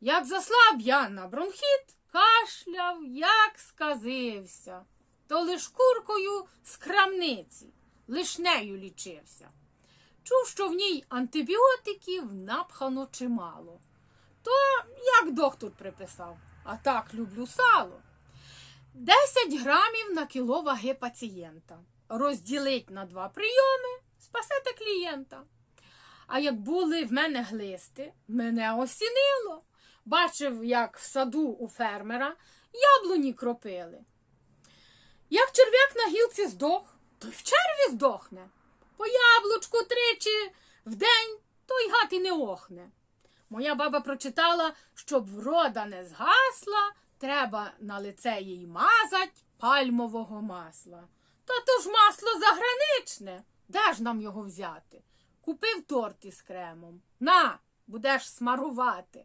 Як заслаб я на бронхіт, кашляв, як сказився, то лиш куркою з крамниці, лиш нею лічився. Чув, що в ній антибіотиків напхано чимало. То як доктор приписав, а так люблю сало. 10 грамів на кіло ваги пацієнта. Розділить на два прийоми, спасете клієнта. А як були в мене глисти, мене осінило. Бачив, як в саду у фермера яблуні кропили. Як черв'як на гілці здох, то й в черві здохне. По яблучку тричі в день, то й гати не охне. Моя баба прочитала, щоб врода не згасла, треба на лице їй мазать пальмового масла. Та то ж масло заграничне. Де ж нам його взяти? Купив торт із кремом. На, будеш смарувати.